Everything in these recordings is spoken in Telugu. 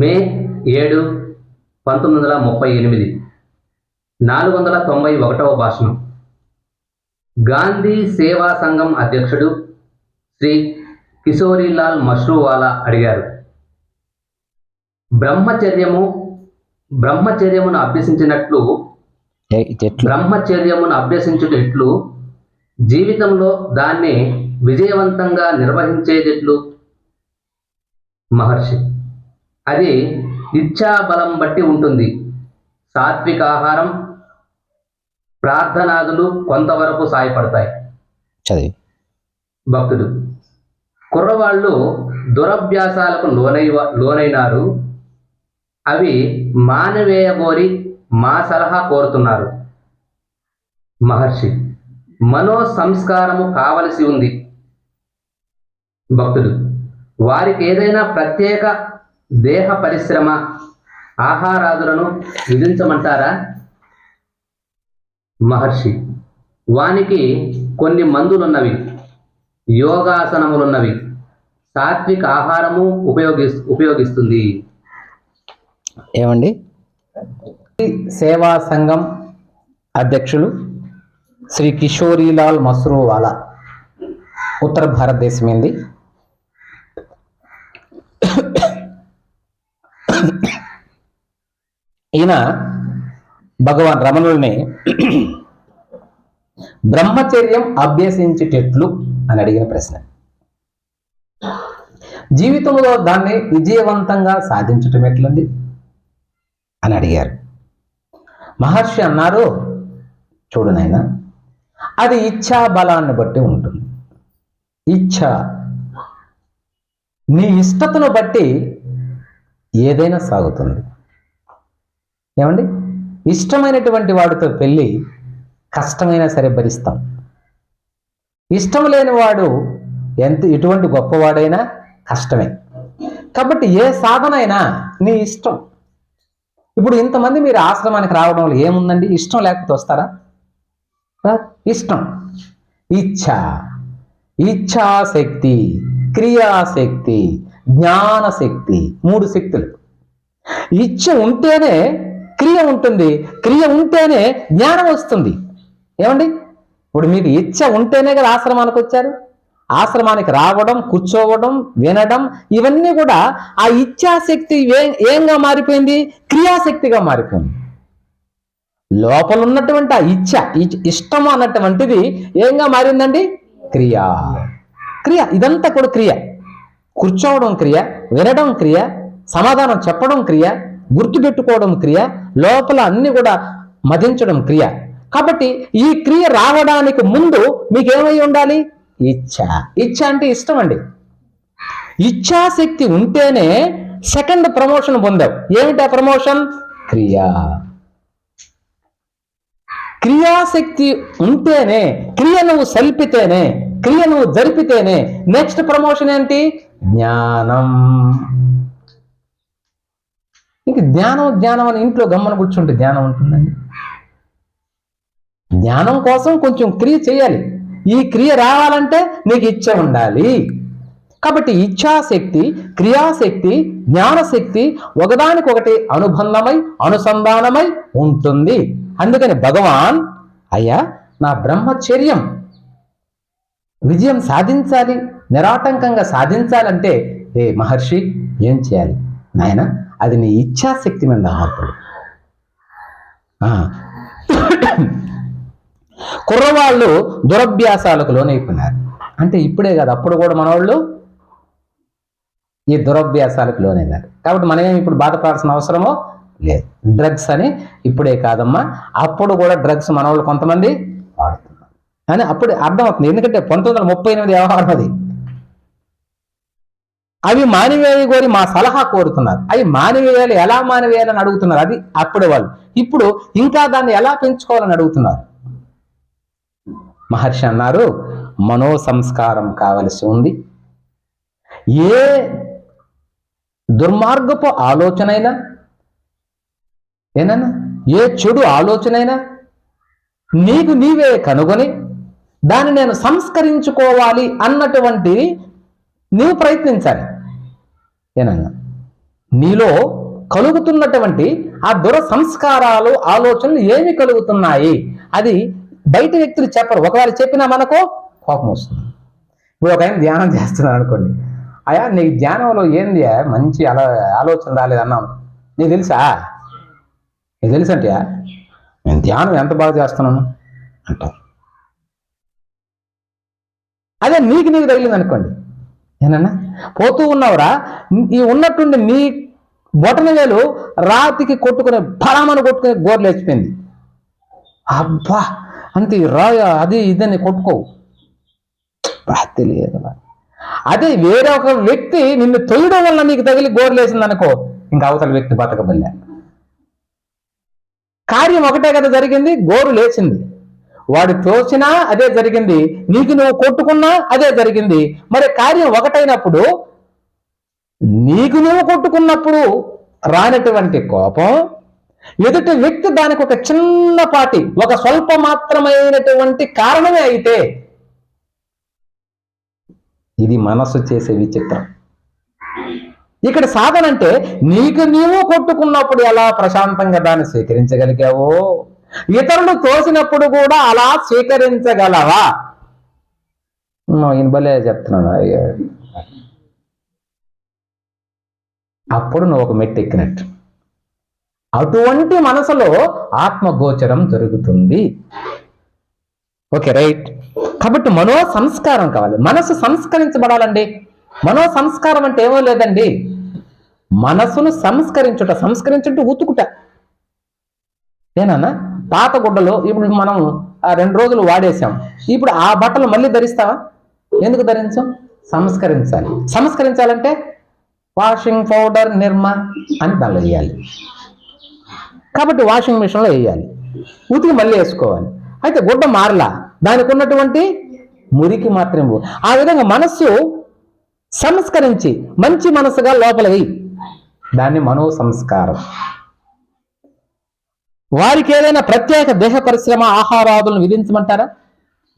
మే ఏడు పంతొమ్మిది వందల ముప్పై ఎనిమిది. నాలుగు వందల తొంభై ఒకటవ భాషణం. గాంధీ సేవా సంఘం అధ్యక్షుడు శ్రీ కిశోరీలాల్ మష్రూవాలా అడిగారు. బ్రహ్మచర్యము బ్రహ్మచర్యమును అభ్యసించినట్లు బ్రహ్మచర్యమును అభ్యసించుటెట్లు జీవితంలో దాన్ని విజయవంతంగా నిర్వహించేటట్లు మహర్షి అది ఇచ్ఛాబలం బట్టి ఉంటుంది. సాత్విక ఆహారం ప్రార్థనాదులు కొంతవరకు సాయపడతాయి. చదివి భక్తుడు కుర్రవాళ్ళు దురభ్యాసాలకు లోనై లోనైనారు. అవి మానవేయగోరి మా సలహా కోరుతున్నారు. మహర్షి మనో సంస్కారము కావలసి ఉంది. భక్తుడు వారికి ఏదైనా ప్రత్యేక దేహ పరిశ్రమ ఆహారాదులను విధించమంటారా? మహర్షి వానికి కొన్ని మందులున్నవి యోగాసనములున్నవి సాత్విక ఆహారము ఉపయోగి ఉపయోగిస్తుంది. ఏమండి? సేవా సంఘం అధ్యక్షులు శ్రీ కిషోరీలాల్ మస్రూవాలా ఉత్తర భారతదేశం ఏంది? ఈయన భగవాన్ రమణుల్ని బ్రహ్మచర్యం అభ్యసించేటట్లు అని అడిగిన ప్రశ్న. జీవితంలో దాన్ని విజయవంతంగా సాధించటం ఎట్లండి? అని అడిగారు. మహర్షి అన్నారు చూడు నాయన అది ఇచ్ఛా బలాన్ని బట్టి ఉంటుంది. ఇచ్ఛ నీ ఇష్టతను బట్టి ఏదైనా సాగుతుంది. ఏమండి? ఇష్టమైనటువంటి వాడితో పెళ్ళి కష్టమైనా సరే భరిస్తాం. ఇష్టం లేని వాడు ఎంత ఎటువంటి గొప్పవాడైనా కష్టమే. కాబట్టి ఏ సాధన అయినా నీ ఇష్టం. ఇప్పుడు ఇంతమంది మీరు ఆశ్రమానికి రావడం వల్ల ఏముందండి? ఇష్టం లేకపోతే వస్తారా? ఇష్టం. ఇచ్ఛ. ఇచ్ఛాశక్తి. క్రియాశక్తి. జ్ఞానశక్తి మూడు శక్తులు. ఇచ్చ ఉంటేనే క్రియ ఉంటుంది. క్రియ ఉంటేనే జ్ఞానం వస్తుంది. ఏమండి? ఇప్పుడు మీరు ఇచ్చ ఉంటేనే కదా ఆశ్రమానికి వచ్చారు. ఆశ్రమానికి రావడం కూర్చోవడం వినడం ఇవన్నీ కూడా ఆ ఇచ్ఛాశక్తి ఏ- ఏంగా మారిపోయింది? క్రియాశక్తిగా మారిపోయింది. లోపల ఉన్నటువంటి ఆ ఇచ్ఛ ఇష్టం అన్నటువంటిది ఏంగా మారిందండి? క్రియ. క్రియ ఇదంతా కూడా క్రియ. కూర్చోవడం క్రియ వినడం క్రియ సమాధానం చెప్పడం క్రియ గుర్తుపెట్టుకోవడం క్రియ లోపల అన్ని కూడా మదించడం క్రియ. కాబట్టి ఈ క్రియ రావడానికి ముందు మీకేమై ఉండాలి? ఇచ్ఛ. ఇచ్ఛ అంటే ఇష్టం అండి. ఇచ్ఛాశక్తి ఉంటేనే సెకండ్ ప్రమోషన్ పొందావు. ఏమిటి ఆ ప్రమోషన్? క్రియ. క్రియాశక్తి ఉంటేనే క్రియ నువ్వు సల్పితేనే క్రియ నువ్వు జరిపితేనే నెక్స్ట్ ప్రమోషన్ ఏంటి? జ్ఞానం. ఇంక జ్ఞానం ధ్యానం అని ఇంట్లో గమ్మన కూర్చుంటే ధ్యానం ఉంటుందండి. జ్ఞానం కోసం కొంచెం క్రియ చేయాలి. ఈ క్రియ రావాలంటే నీకు ఇచ్చ ఉండాలి. కాబట్టి ఇచ్ఛాశక్తి క్రియాశక్తి జ్ఞానశక్తి ఒకదానికొకటి అనుబంధమై అనుసంధానమై ఉంటుంది. అందుకని భగవాన్ అయ్యా నా బ్రహ్మచర్యం విజయం సాధించాలి నిరాటంకంగా సాధించాలంటే ఏ మహర్షి ఏం చేయాలి? నాయన అది నీ ఇచ్ఛాశక్తి మీద ఆధారపడు. కుర్రవాళ్ళు దురభ్యాసాలకు లోనైపోయినారు. అంటే ఇప్పుడే కాదు అప్పుడు కూడా మనవాళ్ళు ఈ దురభ్యాసాలకు లోనైనారు. కాబట్టి మనమేమి ఇప్పుడు బాధపడాల్సిన అవసరమో లేదు. డ్రగ్స్ అని ఇప్పుడే కాదమ్మా అప్పుడు కూడా డ్రగ్స్ మనవాళ్ళు కొంతమంది వాడుతారు. అని అప్పుడు అర్థమవుతుంది. ఎందుకంటే పంతొమ్మిది వందల ముప్పై ఎనిమిది వ్యవహారం అది. అవి మానివేయ కోరి మా సలహా కోరుతున్నారు. అవి మానవీయాలు ఎలా మానివేయాలని అడుగుతున్నారు. అది అప్పుడే వాళ్ళు. ఇప్పుడు ఇంకా దాన్ని ఎలా పెంచుకోవాలని అడుగుతున్నారు? మహర్షి అన్నారు మనో సంస్కారం కావలసి ఉంది. ఏ దుర్మార్గపు ఆలోచనైనా ఏనన్నా? ఏ చెడు ఆలోచనైనా నీకు నీవే కనుగొని దాన్ని నేను సంస్కరించుకోవాలి అన్నటువంటి నీవు ప్రయత్నించాలి. ఏనన్నా నీలో కలుగుతున్నటువంటి ఆ దుర సంస్కారాలు ఆలోచనలు ఏమి కలుగుతున్నాయి? అది బయట వ్యక్తులు చెప్పరు. ఒకవేళ చెప్పినా మనకు కోపం వస్తుంది. ఇప్పుడు ఒక ఆయన ధ్యానం చేస్తున్నాను అనుకోండి. అయ్యా నీకు ధ్యానంలో ఏంది? మంచి అలా ఆలోచన రాలేదన్నాం నీకు తెలుసా? నీకు తెలుసంటే నేను ధ్యానం ఎంత బాగా చేస్తున్నాను? అంటాం. అదే నీకు నీకు తగిలింది అనుకోండి. ఏనన్నా పోతూ ఉన్నావురా? ఈ ఉన్నట్టుండి నీ బొటన వేలు రాతికి కొట్టుకునే బలామని కొట్టుకునే గోర్లు లేచిపోయింది. అబ్బా! అంతే రాయ అది ఇదని కొట్టుకోవు. తెలియదు అదే వేరే ఒక వ్యక్తి నిన్ను తొయ్యడం వల్ల నీకు తగిలి గోర్లేసింది అనుకో ఇంకా అవతల వ్యక్తి బతకబల్లే కార్యం ఒకటే కదా జరిగింది గోరు లేచింది. వాడు తోచినా అదే జరిగింది నీకు నువ్వు కొట్టుకున్నా అదే జరిగింది. మరి కార్యం ఒకటైనప్పుడు నీకు నువ్వు కొట్టుకున్నప్పుడు రానటువంటి కోపం ఎదుటి వ్యక్తి దానికి ఒక చిన్నపాటి ఒక స్వల్ప మాత్రమైనటువంటి కారణమే అయితే ఇది మనసు చేసే విచిత్రం. ఇక్కడ సాధన అంటే నీకు నీవు కొట్టుకున్నప్పుడు ఎలా ప్రశాంతంగా దాన్ని స్వీకరించగలిగావో ఇతరులు తోసినప్పుడు కూడా అలా స్వీకరించగలవా? నేను ఈయన భలే చెప్తున్నాను అప్పుడు నువ్వు ఒక మెట్టు ఎక్కినట్టు. అటువంటి మనసులో ఆత్మగోచరం జరుగుతుంది. Okay right. కాబట్టి మనో సంస్కారం కావాలి. మనసు సంస్కరించబడాలండి. మనో సంస్కారం అంటే ఏమో లేదండి. మనసును సంస్కరించుట సంస్కరించుట ఉతుకుట. ఏనా పాత గుడ్డలు ఇప్పుడు మనం రెండు రోజులు వాడేసాం ఇప్పుడు ఆ బట్టలు మళ్ళీ ధరిస్తావా? ఎందుకు ధరించాం? సంస్కరించాలి. సంస్కరించాలంటే వాషింగ్ పౌడర్ నిర్మ అని దానిలో వేయాలి. కాబట్టి వాషింగ్ మిషన్లో వేయాలి. ఉతికి మళ్ళీ వేసుకోవాలి. అయితే గుడ్డ మారలా. దానికి ఉన్నటువంటి మురికి మాత్రమే ఆ విధంగా మనస్సు సంస్కరించి మంచి మనసుగా లోపల వేయి దాన్ని మనో సంస్కారం వారికి ఏదైనా ప్రత్యేక దేహ పరిశ్రమ ఆహారాదులను విధించమంటారా?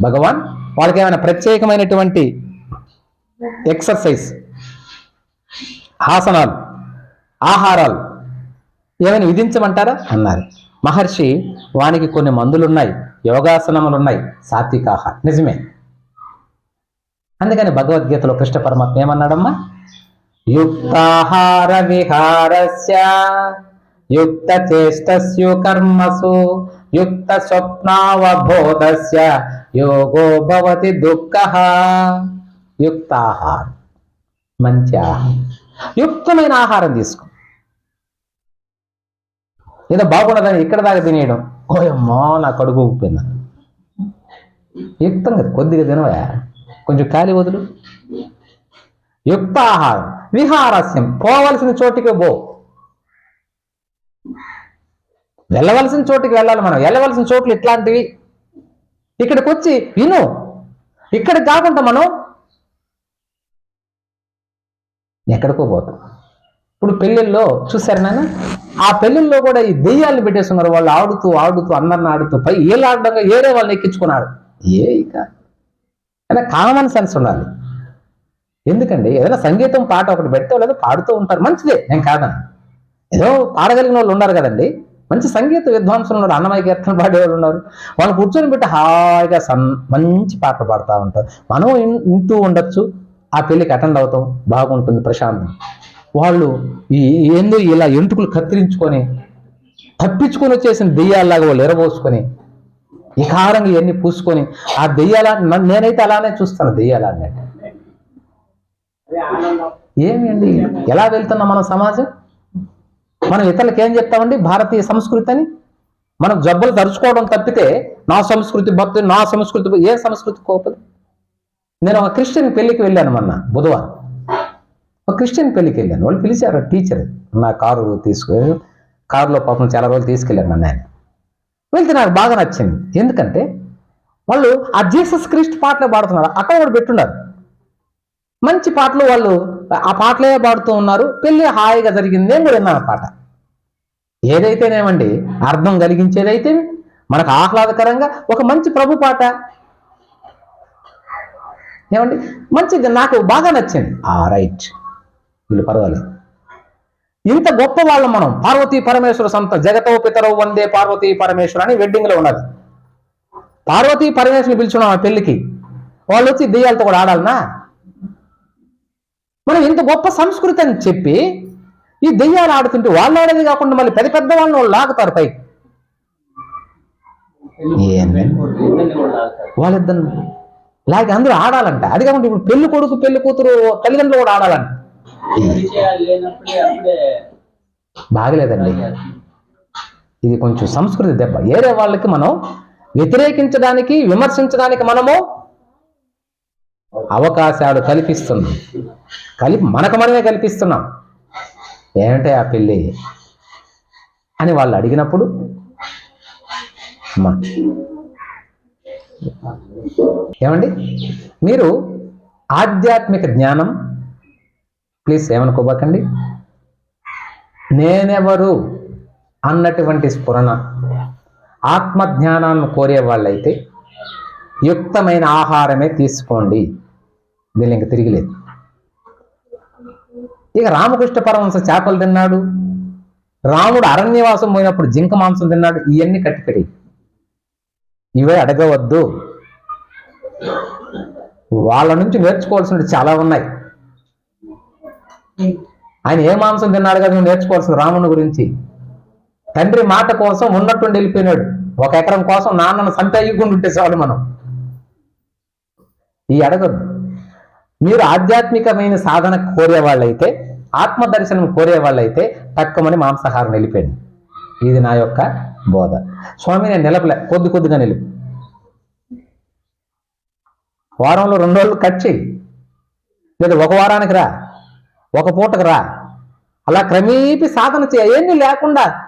భగవాన్ వాళ్ళకి ఏమైనా ప్రత్యేకమైనటువంటి ఎక్సర్సైజ్ ఆసనాలు ఆహారాలు ఏమైనా విధించమంటారా? అన్నారు. మహర్షి వానికి కొన్ని మందులున్నాయి యోగాసనములున్నాయి సాత్వికాహ సాత్వికాహారం నిజమే. అందుకని భగవద్గీతలో కృష్ణ పరమాత్మ ఏమన్నాడమ్మా? యుక్తాహార విహారస్య యుక్త చేష్టస్యు కర్మసు యుక్త స్వప్నావబోధస్య యోగో భవతి దుఃఖ యుక్తాహారం మంచి ఆహారం। యుక్తమైన ఆహారం తీసుకో। ఏదో బాగుండదని ఇక్కడ దాకా తినేయడం ఓయమ్మో నా కడుపు ఉప్పింది యుక్తం కదా కొద్దిగా తినవా? కొంచెం ఖాళీ వదులు. యుక్త ఆహారం విహారస్యం పోవలసిన చోటికి పో. వెళ్ళవలసిన చోటుకి వెళ్ళాలి మనం. వెళ్ళవలసిన చోట్లు ఇట్లాంటివి. ఇక్కడికి వచ్చి విను. ఇక్కడ కాకుండా మనం ఎక్కడికో పోతాం. ఇప్పుడు పెళ్ళిళ్ళలో చూసారు నాన్న? ఆ పెళ్ళిళ్ళలో కూడా ఈ దెయ్యాలను పెట్టేస్తున్నారు. వాళ్ళు ఆడుతూ ఆడుతూ అందరిని ఆడుతూ పై ఏళ్ళు ఆడడంగా ఏరే వాళ్ళని ఎక్కించుకున్నాడు ఏ ఇక? అంటే కామన్ సెన్స్ ఉండాలి. ఎందుకండి? ఏదైనా సంగీతం పాట ఒకటి పెడితే లేదా పాడుతూ ఉంటారు. మంచిదే. నేను కాదని ఏదో పాడగలిగిన వాళ్ళు ఉన్నారు కదండి. మంచి సంగీత విద్వాంసులు ఉన్నారు. అన్నమయ్య కీర్తన పాడేవాళ్ళు ఉన్నారు. వాళ్ళు కూర్చొని పెట్టి హాయిగా సన్ మంచి పాటలు పాడుతూ ఉంటారు. మనం ఇంటూ వింటూ ఉండొచ్చు. ఆ పెళ్ళికి అటెండ్ అవుతాం. బాగుంటుంది ప్రశాంతం. వాళ్ళు ఈ ఏందో ఇలా ఎంటుకులు కత్తిరించుకొని తప్పించుకొని వచ్చేసిన దెయ్యాల్లాగా వాళ్ళు ఎరబోసుకొని వికారంగా ఇవన్నీ పూసుకొని ఆ దెయ్యాల నేనైతే అలానే చూస్తాను దెయ్యాల అన్నట్టు ఏమి అండి? ఎలా వెళ్తున్నాం మన సమాజం? మనం ఇతరులకు ఏం చెప్తామండి? భారతీయ సంస్కృతి అని మనం జబ్బులు తరుచుకోవడం తప్పితే నా సంస్కృతి భక్తి నా సంస్కృతి ఏ సంస్కృతి కోపదు. నేను ఒక క్రిస్టియన్ పెళ్ళికి వెళ్ళాను మొన్న బుధవారం. ఒక క్రిస్టియన్ పెళ్ళికి వెళ్ళాను. వాళ్ళు పిలిచారు టీచర్ నా కారు తీసుకు కారులో పాపం చాలా రోజులు తీసుకెళ్ళాను నన్ను ఆయన వెళ్తే నాకు బాగా నచ్చింది. ఎందుకంటే వాళ్ళు ఆ జీసస్ క్రిస్ట్ పాటలే పాడుతున్నారు. అక్కడ కూడా పెట్టున్నారు. మంచి పాటలు వాళ్ళు ఆ పాటలే పాడుతూ ఉన్నారు. పెళ్ళి హాయిగా జరిగింది. నేను కూడా విన్నాను ఆ పాట. ఏదైతేనేమండి? అర్థం కలిగించేదైతే మనకు ఆహ్లాదకరంగా ఒక మంచి ప్రభు పాట. ఏమండి? మంచిది నాకు బాగా నచ్చింది ఆ రైట్. వీళ్ళు పర్వాలేదు. ఇంత గొప్ప వాళ్ళం మనం. పార్వతీ పరమేశ్వర సంత జగతో పితరవు వందే పార్వతీ పరమేశ్వర అని వెడ్డింగ్లో ఉన్నది. పార్వతీ పరమేశ్వరుని పిలుచున్నాం ఆ పెళ్ళికి వాళ్ళు వచ్చి దెయ్యాలతో కూడా ఆడాలనా? మనం ఇంత గొప్ప సంస్కృతి అని చెప్పి ఈ దెయ్యాలు ఆడుతుంటే వాళ్ళు ఆడేది కాకుండా మళ్ళీ పెద్ద పెద్ద వాళ్ళని వాళ్ళు లాగుతారు పైకి. ఏంది? వాళ్ళిద్దరు లాగి అందరూ ఆడాలంట. అది కాకుండా ఇప్పుడు పెళ్ళి కొడుకు పెళ్ళి కూతురు తల్లిదండ్రులు కూడా ఆడాలంట. బాగలేదండి. ఇది కొంచెం సంస్కృతి దెబ్బ. ఏరే వాళ్ళకి మనం వ్యతిరేకించడానికి విమర్శించడానికి మనము అవకాశాలు కల్పిస్తున్నాం. కలిపి మనకు మనమే కల్పిస్తున్నాం. ఏమంటే ఆ పెళ్ళి అని వాళ్ళు అడిగినప్పుడు అమ్మా. ఏమండి? మీరు ఆధ్యాత్మిక జ్ఞానం ప్లీజ్ ఏమనుకోబాకండి నేనెవరు అన్నటువంటి స్ఫురణ ఆత్మజ్ఞానాన్ని కోరే వాళ్ళైతే యుక్తమైన ఆహారమే తీసుకోండి. దీని ఇంక తిరిగిలేదు ఇక రామకృష్ణ పరమహంస చేపలు తిన్నాడు. రాముడు అరణ్యవాసం పోయినప్పుడు జింక మాంసం తిన్నాడు. ఇవన్నీ కట్టిపెట్టి. ఇవే అడగవద్దు. వాళ్ళ నుంచి నేర్చుకోవాల్సినవి చాలా ఉన్నాయి. ఆయన ఏ మాంసం తిన్నాడు కదా నువ్వు నేర్చుకోవాల్సిన రాముని గురించి? తండ్రి మాట కోసం ఉన్నట్టుండి వెళ్ళిపోయినాడు. ఒక ఎకరం కోసం నాన్నను సంతయ్యకుండా ఉంటే చాలు మనం. ఈ అడగద్దు. మీరు ఆధ్యాత్మికమైన సాధన కోరే వాళ్ళైతే ఆత్మదర్శనం కోరే వాళ్ళైతే తక్కువని మాంసాహారం నిలిపేయండి. ఇది నా యొక్క బోధ. స్వామి నేను నిలపలే. కొద్ది కొద్దిగా నిలుపు. వారంలో రెండు రోజులు కట్ చేయి లేదా ఒక వారానికి రా. ఒక పూటకు రా. అలా క్రమేపి సాధన చేయ. ఏమీ లేకుండా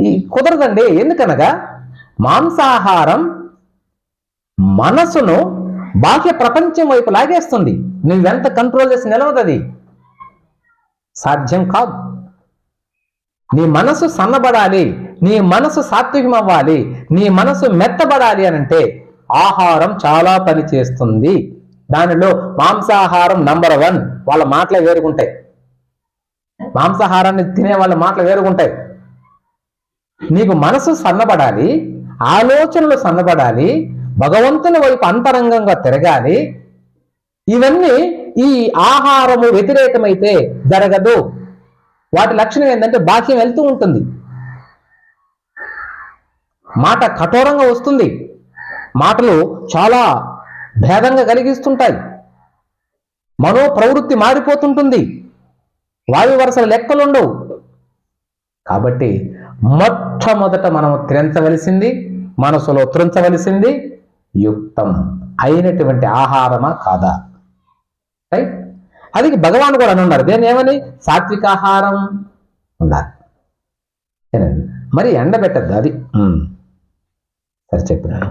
ఈ కుదరదండి. ఎందుకనగా మాంసాహారం మనసును బాహ్య ప్రపంచం వైపు లాగేస్తుంది. నువ్వెంత కంట్రోల్ చేసి నిలవదది సాధ్యం కాదు. నీ మనసు సన్నబడాలి. నీ మనసు సాత్వికం అవ్వాలి నీ మనసు మెత్తబడాలి అని అంటే ఆహారం చాలా పని చేస్తుంది. దానిలో మాంసాహారం నంబర్ వన్ వాళ్ళ మాటలే వేరుగుంటాయి. మాంసాహారాన్ని తినే వాళ్ళ మాటలు వేరుగుంటాయి. నీకు మనసు సన్నబడాలి. ఆలోచనలు సన్నబడాలి. భగవంతుని వైపు అంతరంగంగా తిరగాలి. ఇవన్నీ ఈ ఆహారము వ్యతిరేకమైతే జరగదు. వాటి లక్షణం ఏంటంటే బాహ్యం వెళ్తూ ఉంటుంది. మాట కఠోరంగా వస్తుంది. మాటలు చాలా భేదంగా కలిగిస్తుంటాయి. మనో ప్రవృత్తి మారిపోతుంటుంది. వాయు వరుసల లెక్కలుండవు. కాబట్టి మొట్టమొదట మనం త్రించవలసింది మనసులో త్రించవలసింది యుక్తం అయినటువంటి ఆహారమా కాదా? రైట్ అది భగవాన్ కూడా అని ఉన్నారు. దేని ఏమని? సాత్విక ఆహారం ఉండాలి మరి ఎండబెట్టద్దు అది? సరే చెప్పినాను.